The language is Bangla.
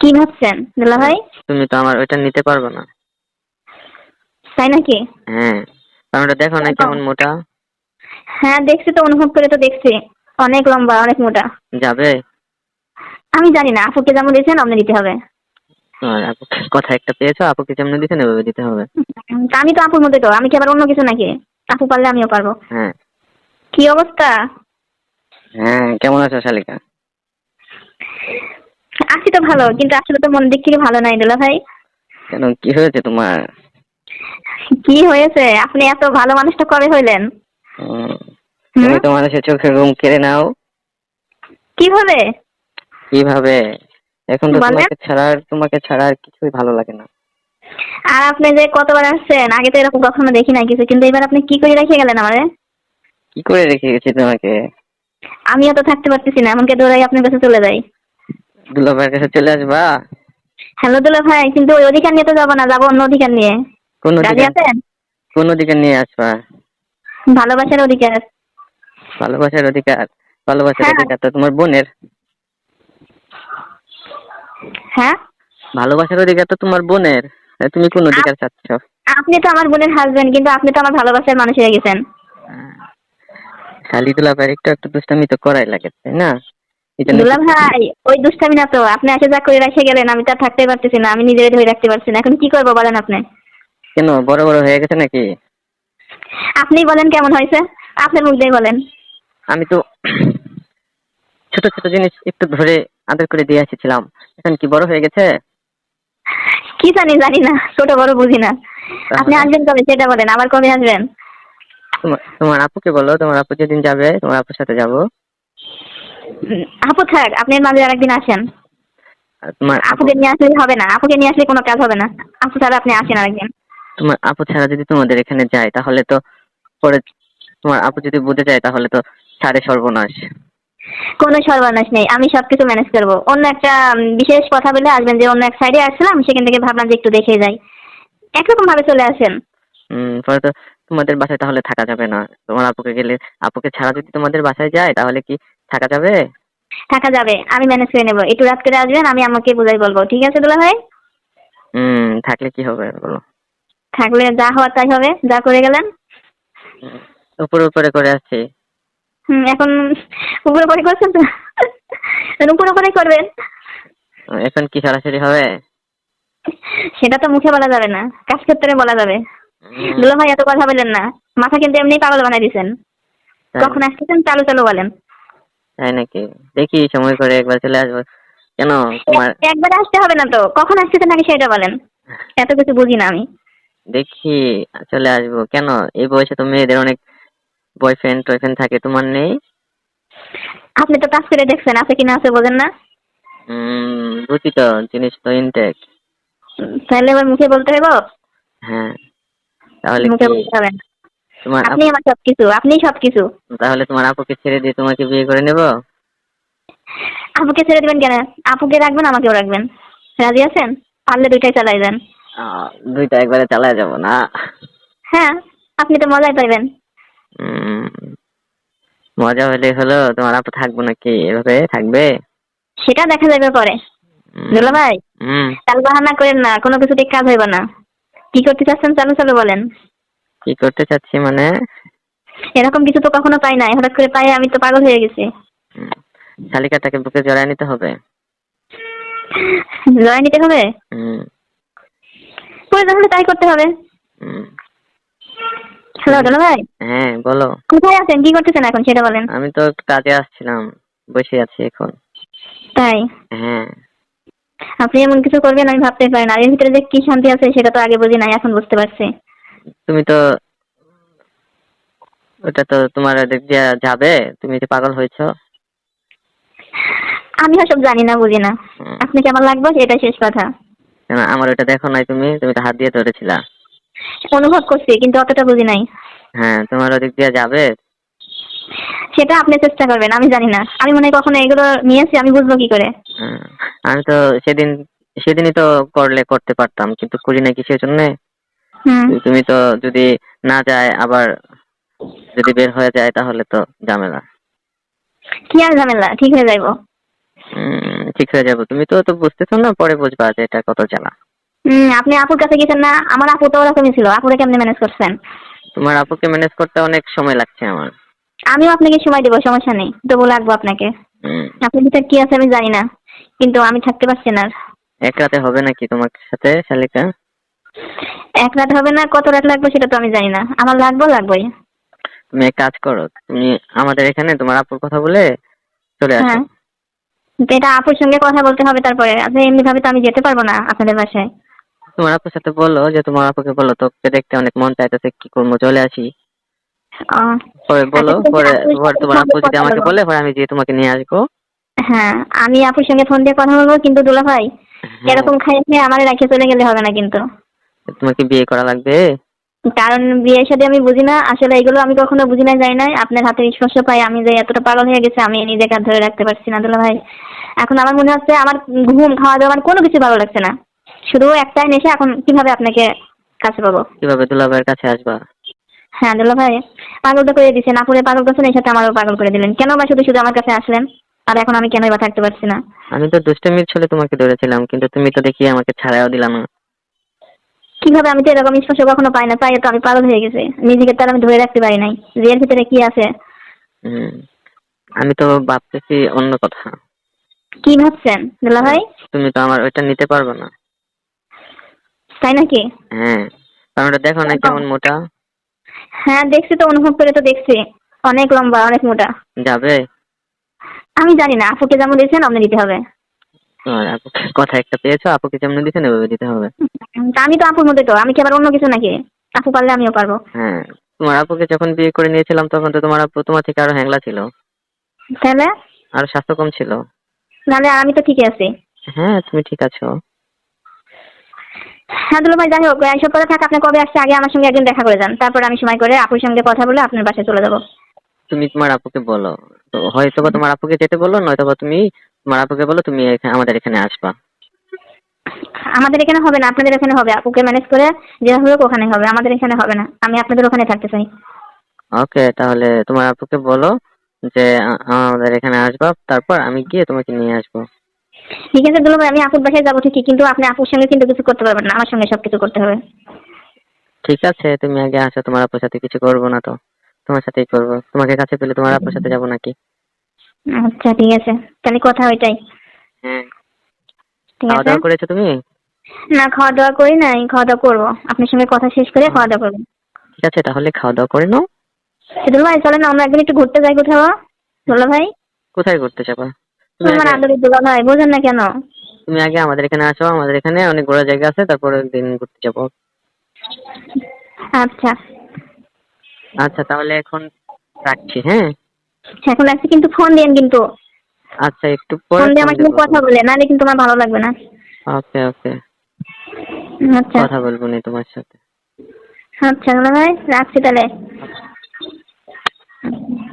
কি ভাবছেন দুলা ভাই? তুমি তো আমার ওইটা নিতে পারবে না। তাই নাকি? হ্যাঁ কারণ ওটা দেখো না কেমন মোটা। হ্যাঁ দেখছি তো অনুভব করে তো দেখছি। অনেক লম্বা অনেক মোটা। যাবে? আমি জানি না আপুকে যেমন দিয়েছেন অমনি দিতে হবে। আপু কথা একটা পেয়েছ আপুকে যেমন দিতে এভাবে দিতে হবে। তা আমি তো আপুর মধ্যে তো আমি কি আবার অন্য কিছু নাকি? আপু পারলে আমিও পারব। হ্যাঁ। কি অবস্থা? হ্যাঁ কেমন আছো শালিকা? আছি তো ভালো কিন্তু আসলে তো মনের দিক থেকে ভালো নাই দুলা ভাই। কেন কি হয়েছে তোমার? কি হয়েছে? আপনি এত ভালো মানুষটা কবে হইলেন? তুমি তো মানুষের চোখের ঘুম কেড়ে নাও। কীভাবে? কীভাবে? এখন তো তোমাকে ছাড়া আর তোমাকে ছাড়া আর কিছুই ভালো লাগে না। আর আপনি যে কতবার আসছেন আগে তো এরকম কখনো দেখি নাই কিছু কিন্তু এবার আপনি কি করে রেখে গেলেন আমারে? কি করে রেখে গেছি তোমাকে? আমিও তো থাকতে পারতেছি না এমনকি দৌড়াই আপনার কাছে চলে যাই। দুলাভাইয়ের কাছে চলে আসবা? হ্যালো দুলা ভাই কিন্তু ওই অধিকার নিয়ে তো যাব না যাব অন্য অধিকার নিয়ে। কোন আছেন? কোন দিকে নিয়ে আসবা? ভালোবাসার অধিকার। ভালোবাসার অধিকার ভালোবাসার হ্যাঁ। অধিকার তো তোমার বোনের। হ্যাঁ? ভালোবাসার অধিকার তো তোমার বোনের। তুমি কোন অধিকার চাচ্ছ? আপনি তো আমার বোনের হাজবেন্ড কিন্তু আপনি তো আমার ভালোবাসার মানুষ হয়ে গেছেন। শালি দুলাভাইয়ের একটু একটু দুষ্টামি তো করাই লাগে তাই না? দুলা ভাই ওই দুষ্টামি না তো আপনি এসে যা করে রেখে গেলেন আমি তো থাকতে পারতেছি না আমি নিজের ধরে রাখতে পারছি না এখন কি করব বলেন আপনি? কেন বড় বড় হয়ে গেছে নাকি? আপনি বলেন কেমন হয়েছে আপনার মুখ দিয়ে বলেন। আমি তো ছোট ছোট জিনিস একটু ধরে আদর করে দিয়ে এসেছিলাম এখন কি বড় হয়ে গেছে? কি জানি জানি না ছোট বড় বুঝি না। আপনি আসবেন কবে সেটা বলেন আবার কবে আসবেন? তোমার আপুকে বলো তোমার আপু যেদিন যাবে তোমার আপুর সাথে যাব। আপু থাক আপনি এর মাঝে আরেকদিন আসেন। তোমার আপুকে নিয়ে আসলে হবে না আপুকে নিয়ে আসলে কোনো কাজ হবে না। আপু ছাড়া আপনি আসেন আরেকদিন। তোমার আপু ছাড়া যদি তোমাদের এখানে যায় তাহলে তো পরে তোমার আপু যদি বুঝে যায় তাহলে তো সাড়ে সর্বনাশ। কোনো সর্বনাশ নেই আমি সবকিছু ম্যানেজ করব। অন্য একটা বিশেষ কথা বলে আসবেন যে অন্য এক সাইডে আসছিলাম সেখান থেকে ভাবলাম যে একটু দেখে যাই। একরকম ভাবে চলে আসেন। পরে তো তোমাদের বাসায় তাহলে থাকা যাবে না। তোমার আপুকে গেলে আপুকে ছাড়া যদি তোমাদের বাসায় যায় তাহলে কি থাকা যাবে? থাকা যাবে আমি ম্যানেজ করে নেব। একটু রাত করে আসবেন আমি আমাকে বুঝাই বলব। ঠিক আছে দুলা ভাই? হুম থাকলে কি হবে বলো। থাকলে যা হওয়ার তাই হবে যা করে গেলেন। উপরে উপরে করে আসছি। হুম এখন উপরে পরে করছেন তো? এখন উপরে পরে করবেন। এখন কি সরাসরি হবে? সেটা তো মুখে বলা যাবে না কাজ ক্ষেত্রে বলা যাবে। দুলা ভাই এত কথা বলেন না মাথা কিন্তু এমনি পাগল বানাই দিছেন। কখন আসতেছেন চালু চালু বলেন। তাই নাকি? দেখি সময় করে একবার চলে আসব। কেন তোমার একবার আসতে হবে না তো। কখন আসতেছেন আগে সেটা বলেন। এত কিছু বুঝি না আমি। দেখি চলে আসব। কেন? এই বয়সে তো মেয়েদের অনেক বয়ফ্রেন্ড টয়ফ্রেন্ড থাকে। তোমার নেই? আপনি তো কাজ করে দেখছেন। আছে কিনা আছে বোঝেন না। বুঝি তো জিনিস তো ইনটেক তাহলে এবার মুখে বলতে হবে হ্যাঁ। তাহলে মুখে বলতে হবে না। তোমার আপনি আমার সবকিছু আপনি সবকিছু। আপু- তাহলে তোমার আপুকে ছেড়ে দিয়ে তোমাকে বিয়ে করে নেব? আপুকে ছেড়ে দিবেন কেন? আপুকে রাখবেন আমাকেও রাখবেন। রাজি আছেন? পারলে দুইটাই চালাই দেন। দুইটা একবারে চালায় যাব না। হ্যাঁ আপনি তো মজাই পাইবেন। মজা হলে হলো তোমার আপু থাকব নাকি? এভাবে থাকবে? সেটা দেখা যাবে পরে। দুলা ভাই তাল বাহানা করেন না কোনো কিছুতে কাজ হইব না। কি করতে চাচ্ছেন চালু চালু বলেন। কি করতে চাচ্ছি মানে? এরকম কিছু তো কখনো পাই নাই হঠাৎ করে পাই আমি তো পাগল হয়ে গেছি। শালিকাটাকে বুকে জড়ায় নিতে হবে? জয় নিতে হবে? হুম। প্রয়োজন হলে তাই করতে হবে। হ্যালো দুলা ভাই। হ্যাঁ বলো। কোথায় আছেন? কি করতেছেন এখন সেটা বলেন। আমি তো কাজে আসছিলাম বসে আছি এখন। তাই? হ্যাঁ। আপনি এমন কিছু করবেন আমি ভাবতে পারি না এর ভিতরে যে কি শান্তি আছে সেটা তো আগে বুঝি নাই এখন বুঝতে পারছি। তুমি তো ওটা তো তোমার যাবে তুমি যে পাগল হয়েছো। আমি সব জানি না বুঝি না। আপনি কেমন লাগবে? এটাই শেষ কথা। আমার ওটা দেখো নাই তুমি তুমি তো হাত দিয়ে ধরেছিলা। অনুভব করছি কিন্তু অতটা বুঝি নাই। হ্যাঁ তোমার ওদিক দিয়ে যাবে? সেটা আপনি চেষ্টা করবেন আমি জানি না। আমি মনে কখনো এগুলো নিয়েছি আমি বুঝব কি করে। হ্যাঁ, আমি তো সেদিন সেদিনই তো করলে করতে পারতাম কিন্তু করি না কিসের জন্য? তুমি তো যদি না যায় আবার যদি বের হয়ে যায় তাহলে তো ঝামেলা। কি আর ঝামেলা? ঠিক হয়ে যাইবো। ঠিক হয়ে যাব তুমি তো তো বুঝতেছো না পরে বুঝবা যে এটা কত জ্বালা। হুম আপনি আপুর কাছে গেছেন না? আমার আপু তো ওরকমই ছিল। আপুরে কেমনে ম্যানেজ করছেন? তোমার আপুকে ম্যানেজ করতে অনেক সময় লাগছে আমার। আমিও আপনাকে সময় দেবো সমস্যা নেই। তবু লাগবো আপনাকে। উম, আপনার ভিতরে কি আছে আমি জানি না। কিন্তু আমি থাকতে পারছি না। এক রাতে হবে নাকি তোমার সাথে শালিকা? এক রাত হবে না কত রাত লাগবে সেটা তো আমি জানি না। আমার লাগবে লাগবেই। তুমি এক কাজ করো তুমি আমাদের এখানে তোমার আপুর কথা বলে চলে আসো। হ্যাঁ। এটা আপুর সঙ্গে কথা বলতে হবে তারপরে আপনি এমনি ভাবে তো আমি যেতে পারব না আপনাদের বাসায়। তোমার আপুর সাথে বলো যে তোমার আপুকে বলো তোকে দেখতে অনেক মন চাইতেছে কি করব চলে আসি। পরে বলো আচ্ছা, আছে, পরে তোমার আপু যদি আমাকে বলে পরে আমি গিয়ে তোমাকে নিয়ে আসব। হ্যাঁ আমি আপুর সঙ্গে ফোন দিয়ে কথা বলব কিন্তু দুলা ভাই হ্যাঁ, এরকম খাইয়ে খেয়ে আমার রেখে চলে গেলে হবে না কিন্তু। তোমাকে বিয়ে করা লাগবে? কারণ বিয়ের সাথে আমি বুঝি না আসলে এগুলো আমি কখনো বুঝি না যাই না আপনার হাতে স্পর্শ পাই আমি যে এতটা পাগল হয়ে গেছে আমি নিজেকে আর ধরে রাখতে পারছি না দুলা ভাই। এখন আমার মনে হচ্ছে আমার ঘুম খাওয়া দাওয়া আমার কোনো কিছু ভালো লাগছে না। শুধু একটাই নেশা এখন কীভাবে আপনাকে কাছে পাবো? কীভাবে দুলাভাইয়ের কাছে আসবা? হ্যাঁ দুলা ভাই পাগল তো করে দিচ্ছেন আপুরে পাগল করছেন এই সাথে আমারও পাগল করে দিলেন। কেন বা শুধু শুধু আমার কাছে আসলেন? আর এখন আমি কেনই বা থাকতে পারছি না? আমি তো দুষ্টমির ছলে তোমাকে ধরেছিলাম কিন্তু তুমি তো দেখি আমাকে ছাড়াও দিলা না। কীভাবে আমি তো এরকম স্পর্শ কখনো পাই না? পাই তো আমি পাগল হয়ে গেছি। নিজেকে তার আমি ধরে রাখতে পারি নাই। যে এর ভিতরে কি আছে? আমি তো ভাবতেছি অন্য কথা। কি ভাবছেন? দুলা ভাই? তুমি তো আমার ওইটা নিতে পারবে না। তাই নাকি? হ্যাঁ কারণ ওটা দেখো না কেমন মোটা। হ্যাঁ দেখছি তো অনুভব করে তো দেখছি। অনেক লম্বা অনেক মোটা। যাবে? আমি জানি না আপুকে যেমন দিয়েছেন অমনি দিতে হবে। কথা একটা পেয়েছ আপুকে যেমন দিতে হবে। আমি তো আপুর মধ্যে তো আমি কি আবার অন্য কিছু নাকি? আপু পারলে আমিও পারব। হ্যাঁ তোমার আপুকে যখন বিয়ে করে নিয়েছিলাম তখন তো তোমার আপু তোমার থেকে আরও হ্যাংলা ছিল। তাহলে? আরও স্বাস্থ্য কম ছিল। নাহলে আমি তো ঠিকই আছি। হ্যাঁ তুমি ঠিক আছো। হ্যাঁ দুলা ভাই যাই হোক এইসব কথা থাক আপনি কবে আসছে আগে আমার সঙ্গে একদিন দেখা করে যান। তারপর আমি সময় করে আপুর সঙ্গে কথা বলে আপনার বাসায় চলে যাব। তুমি তোমার আপুকে বলো। তো হয়তো বা তোমার আপুকে যেতে বলো নয়তো বা তুমি তোমার আপুকে বলো তুমি আমাদের এখানে আসবা। আমাদের এখানে হবে না আপনাদের এখানে হবে। আপুকে ম্যানেজ করে যেভাবে হোক ওখানে হবে আমাদের এখানে হবে না। আমি আপনাদের ওখানে থাকতে চাই। ওকে তাহলে তোমার আপুকে বলো যে আমাদের এখানে আসবা তারপর আমি গিয়ে তোমাকে নিয়ে আসব। ঠিক আছে দুলা আমি আপুর বাসায় যাব ঠিকই কিন্তু আপনি আপুর সঙ্গে কিন্তু কিছু করতে পারবেন না আমার সঙ্গে সবকিছু করতে হবে। ঠিক আছে তুমি আগে আসো তোমার আপুর সাথে কিছু করব না তো। তোমার সাথেই করব। তোমাকে কাছে পেলে তোমার আপুর সাথে যাব নাকি? আচ্ছা ঠিক আছে। তাহলে কথা ওইটাই ঠিক খাওয়া আছে? দাওয়া করেছ তুমি? না খাওয়া দাওয়া করি নাই খাওয়া দাওয়া করব। আপনার সঙ্গে কথা শেষ করে খাওয়া দাওয়া করব। ঠিক আছে তাহলে খাওয়া দাওয়া করে নাও। দুলা ভাই চলেন আমরা একদিন একটু ঘুরতে যাই কোথাও। দুলা ভাই? কোথায় ঘুরতে যাবা? তুমি আমার আগে- আদরের দুলা ভাই বোঝেন না কেন? তুমি আগে আমাদের এখানে আসো আমাদের এখানে অনেক ঘোরার জায়গা আছে তারপরে দিন ঘুরতে যাব। আচ্ছা। আচ্ছা তাহলে এখন রাখছি হ্যাঁ? এখন লাগছে কিন্তু ফোন দেন কিন্তু। আচ্ছা একটু পরে ফোন দিয়ে আমার কিন্তু কথা বলে নালে কিন্তু আমার ভালো লাগবে না। ওকে ওকে। আচ্ছা। কথা বলব না তোমার সাথে। আচ্ছা ভাই রাখছি তাহলে। আচ্ছা।